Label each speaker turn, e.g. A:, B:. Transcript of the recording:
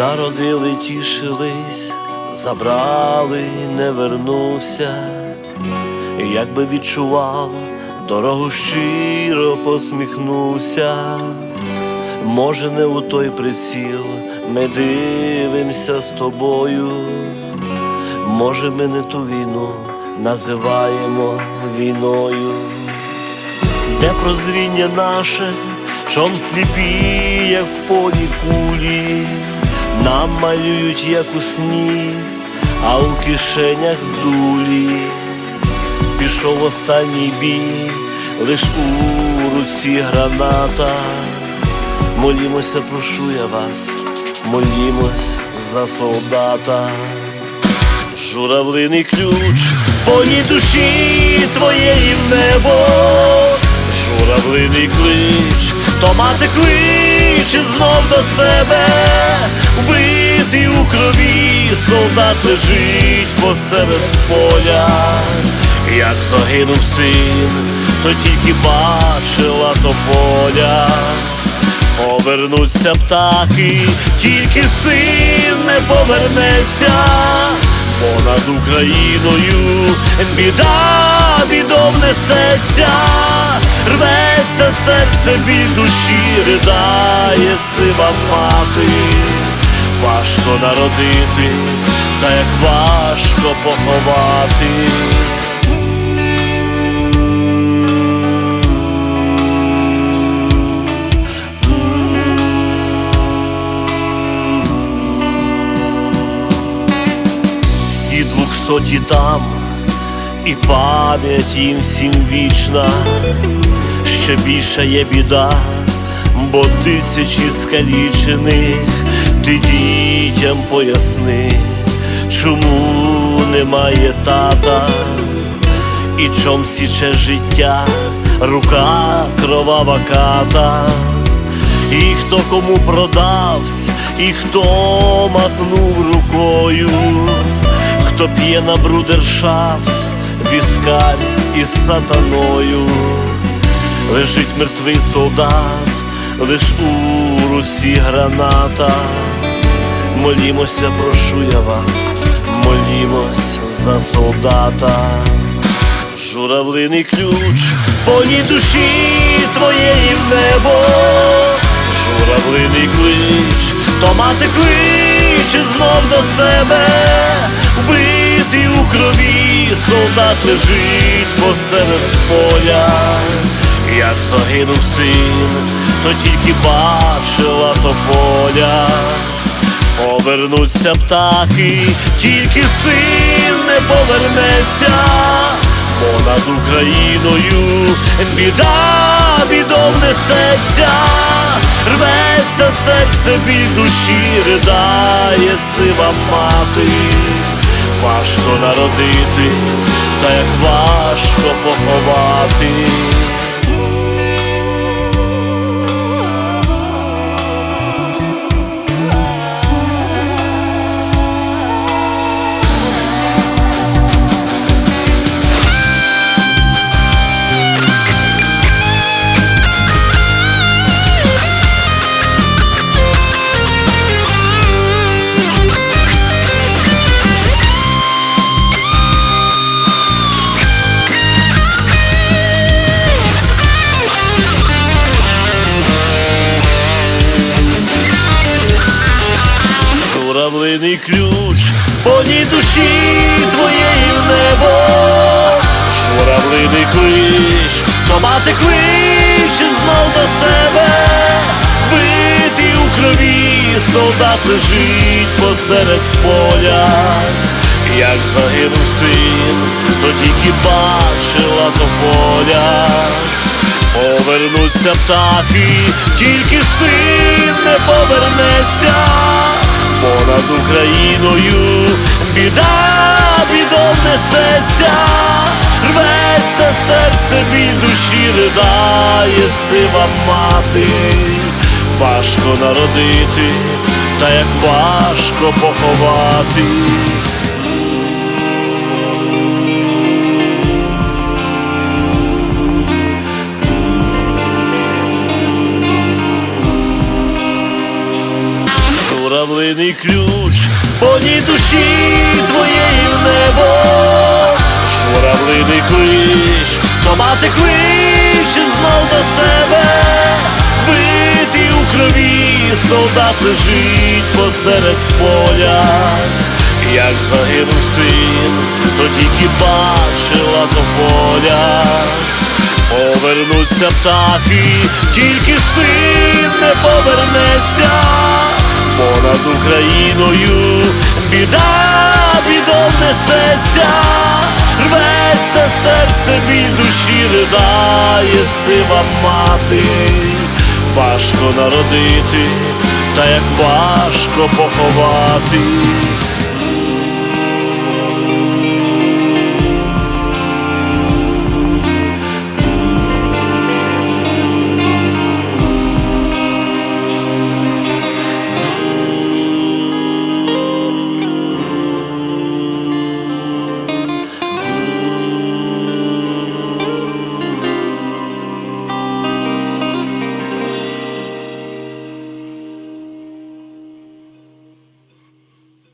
A: Народили, тішились, забрали, не вернувся. Як би відчував, дорогу щиро посміхнувся. Може, не у той приціл ми дивимося з тобою. Може, ми не ту війну називаємо війною, де прозвіння наше, чом сліпі, як в полі кулі, нам малюють, як у сні, а у кишенях дулі. Пішов останній бій, лиш у руці граната. Молімося, прошу я вас, молімось за солдата. Журавлиний ключ, полі душі твоєї в небо, журавлиний клич, то мати кличе знов до себе, вбитий у крові, солдат лежить посеред поля, як загинув син, то тільки бачила тополя. Повернуться птахи, тільки син не повернеться, понад Україною біда бідом несеться, рветься серце біль душі, ридає сива мати, важко народити, та як важко поховати. Двохсоті там, і пам'ять їм всім вічна, ще більша є біда, бо тисячі скалічених ти дітям поясни, чому немає тата, і чом січе життя, рука кровава ката. І хто кому продавсь, і хто махнув рукою, хто п'є на брудершафт, віскар із сатаною, лежить мертвий солдат, лиш у руці граната. Молімося, прошу я вас, молімось за солдата. Журавлиний ключ, полі душі твоєї в небо, журавлиний клич, то мати кличе знов до себе, вбитий у крові, солдат лежить посеред поля, як загинув син, то тільки бачила тополя. Повернуться птахи, тільки син не повернеться, понад Україною біда бідом несеться, рветься серце біль душі, ридає сива мати, важко народити, та як важко поховати. Журавлиний ключ, полі душі твоєї в небо, журавлиний клич, то мати кличе знов до себе, битий у крові, солдат лежить посеред поля, як загинув син, то тільки бачила тополя. Повернуться птахи, тільки син не повернеться, понад Україною біда бідом несеться, рветься серце від душі, ридає сива мати, важко народити, та як важко поховати. Ключ, поній душі твоєї в небо, журавлиний клич, то мати клич знов до себе, битий у крові, солдат лежить посеред поля. Як загинув син, то тільки бачила до поля. Повернуться птахи, тільки Україною біда бідом несеться, рветься серце біль душі ридає сива мати, важко народити, та як важко поховати.